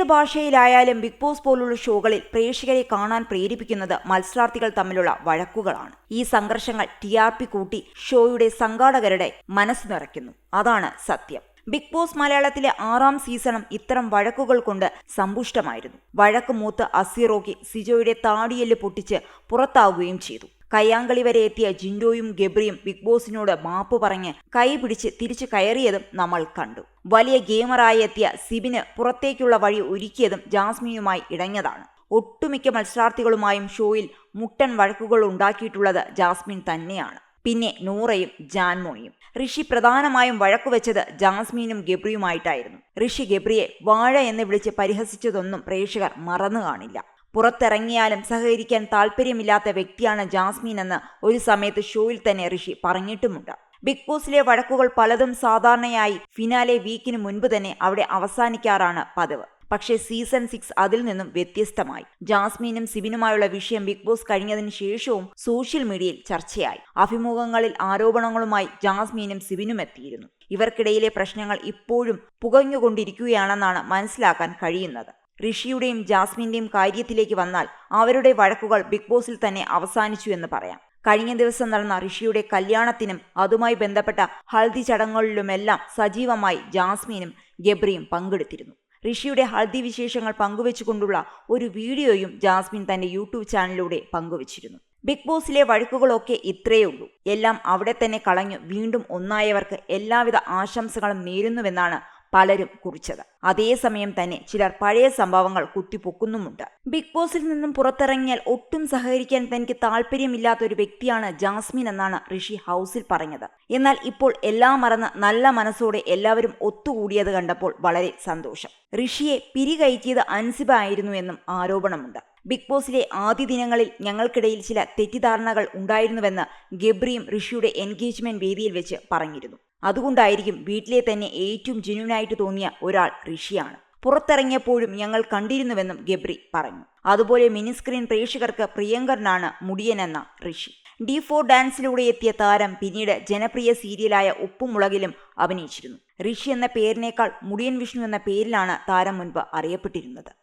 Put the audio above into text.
ഏത് ഭാഷയിലായാലും big boss പോലുള്ള ഷോകളിൽ പ്രേക്ഷകരെ കാണാൻ പ്രേരിപ്പിക്കുന്നത് മത്സരാർത്ഥികൾ തമ്മിലുള്ള വഴക്കുകളാണ്. ഈ സംഘർഷങ്ങൾ ടി ആർ പി കൂട്ടി ഷോയുടെ സംഘാടകരുടെ മനസ്സ് നിറയ്ക്കുന്നു. അതാണ് സത്യം. ബിഗ് ബോസ് മലയാളത്തിലെ ആറാം സീസണും ഇത്തരം വഴക്കുകൾ കൊണ്ട് സമ്പുഷ്ടമായിരുന്നു. വഴക്ക് മൂത്ത് അസീറോക്കി സിജോയുടെ താടിയെല്ല് പൊട്ടിച്ച് പുറത്താവുകയും ചെയ്തു. കയ്യാങ്കളി വരെ എത്തിയ ജിൻഡോയും ഗബ്രിയും ബിഗ് ബോസിനോട് മാപ്പ് പറഞ്ഞ് കൈ പിടിച്ച് തിരിച്ചു കയറിയതും നമ്മൾ കണ്ടു. വലിയ ഗെയിമറായി എത്തിയ സിബിന് പുറത്തേക്കുള്ള വഴി ഒരുക്കിയതും ജാസ്മിയുമായി ഇടഞ്ഞതാണ് ഒട്ടുമിക്ക മത്സരാർത്ഥികളുമായും ഷോയിൽ മുട്ടൻ വഴക്കുകൾ ഉണ്ടാക്കിയിട്ടുള്ളത് ജാസ്മിൻ തന്നെയാണ്. പിന്നെ നൂറയും ജാൻമോണിയും ഋഷി പ്രധാനമായും വഴക്കുവെച്ചത് ജാസ്മീനും ഗബ്രിയുമായിട്ടായിരുന്നു. ഋഷി ഗബ്രിയെ വാഴ എന്ന് വിളിച്ച് പരിഹസിച്ചതൊന്നും പ്രേക്ഷകർ മറന്നു കാണില്ല. പുറത്തിറങ്ങിയാലും സഹകരിക്കാൻ താല്പര്യമില്ലാത്ത വ്യക്തിയാണ് ജാസ്മിൻ എന്ന് ഒരു സമയത്ത് ഷോയിൽ തന്നെ ഋഷി പറഞ്ഞിട്ടുമുണ്ട്. ബിഗ് ബോസിലെ വഴക്കുകൾ പലതും സാധാരണയായി ഫിനാലെ വീക്കിന് മുൻപ് തന്നെ അവിടെ അവസാനിക്കാറാണ് പതിവ്. പക്ഷേ സീസൺ സിക്സ് അതിൽ നിന്നും വ്യത്യസ്തമായി. ജാസ്മീനും സിബിനുമായുള്ള വിഷയം ബിഗ് ബോസ് കഴിഞ്ഞതിന് ശേഷവും സോഷ്യൽ മീഡിയയിൽ ചർച്ചയായി. അഭിമുഖങ്ങളിൽ ആരോപണങ്ങളുമായി ജാസ്മീനും സിബിനും എത്തിയിരുന്നു. ഇവർക്കിടയിലെ പ്രശ്നങ്ങൾ ഇപ്പോഴും പുകഞ്ഞുകൊണ്ടിരിക്കുകയാണെന്നാണ് മനസ്സിലാക്കാൻ കഴിയുന്നത്. ഋഷിയുടെയും ജാസ്മിന്റെയും കാര്യത്തിലേക്ക് വന്നാൽ അവരുടെ വഴക്കുകൾ ബിഗ് ബോസിൽ തന്നെ അവസാനിച്ചു എന്ന് പറയാം. കഴിഞ്ഞ ദിവസം നടന്ന ഋഷിയുടെ കല്യാണത്തിനും അതുമായി ബന്ധപ്പെട്ട ഹൽദി ചടങ്ങുകളിലുമെല്ലാം സജീവമായി ജാസ്മിനും ഗബ്രിയും പങ്കെടുത്തിരുന്നു. ഋഷിയുടെ ഹൽദി വിശേഷങ്ങൾ പങ്കുവെച്ചുകൊണ്ടുള്ള ഒരു വീഡിയോയും ജാസ്മിൻ തന്റെ യൂട്യൂബ് ചാനലിലൂടെ പങ്കുവച്ചിരുന്നു. ബിഗ് ബോസിലെ വഴക്കുകളൊക്കെ ഇത്രയേ ഉള്ളൂ. എല്ലാം അവിടെ തന്നെ കളഞ്ഞു വീണ്ടും ഒന്നായവർക്ക് എല്ലാവിധ ആശംസകളും നേരുന്നുവെന്നാണ് പലരും കുറിച്ചത്. അതേസമയം തന്നെ ചിലർ പഴയ സംഭവങ്ങൾ കുത്തിപ്പൊക്കുന്നുമുണ്ട്. ബിഗ് ബോസിൽ നിന്നും പുറത്തിറങ്ങിയാൽ ഒട്ടും സഹകരിക്കാൻ തനിക്ക് താല്പര്യമില്ലാത്ത ഒരു വ്യക്തിയാണ് ജാസ്മിൻ എന്നാണ് ഋഷി ഹൗസിൽ പറഞ്ഞത്. എന്നാൽ ഇപ്പോൾ എല്ലാം മറന്ന് നല്ല മനസ്സോടെ എല്ലാവരും ഒത്തുകൂടിയത് കണ്ടപ്പോൾ വളരെ സന്തോഷം. ഋഷിയെ പിരികയറ്റിയത് അൻസിബ ആയിരുന്നു എന്നും ആരോപണമുണ്ട്. ബിഗ് ബോസിലെ ആദ്യ ദിനങ്ങളിൽ ഞങ്ങൾക്കിടയിൽ ചില തെറ്റിദ്ധാരണകൾ ഉണ്ടായിരുന്നുവെന്ന് ഗബ്രിയും ഋഷിയുടെ എൻഗേജ്മെന്റ് വേദിയിൽ വെച്ച് പറഞ്ഞിരുന്നു. അതുകൊണ്ടായിരിക്കും വീട്ടിലെ തന്നെ ഏറ്റവും ജെന്യൂനായിട്ട് തോന്നിയ ഒരാൾ ഋഷിയാണ്. പുറത്തിറങ്ങിയപ്പോഴും ഞങ്ങൾ കണ്ടിരുന്നുവെന്നും ഗബ്രി പറഞ്ഞു. അതുപോലെ മിനിസ്ക്രീൻ പ്രേക്ഷകർക്ക് പ്രിയങ്കരനാണ് മുടിയൻ എന്ന ഋഷി. ഡി ഫോർ ഡാൻസിലൂടെ എത്തിയ താരം പിന്നീട് ജനപ്രിയ സീരിയലായ ഉപ്പുമുളകിലും അഭിനയിച്ചിരുന്നു. ഋഷി എന്ന പേരിനേക്കാൾ മുടിയൻ വിഷ്ണു എന്ന പേരിലാണ് താരം മുൻപ് അറിയപ്പെട്ടിരുന്നത്.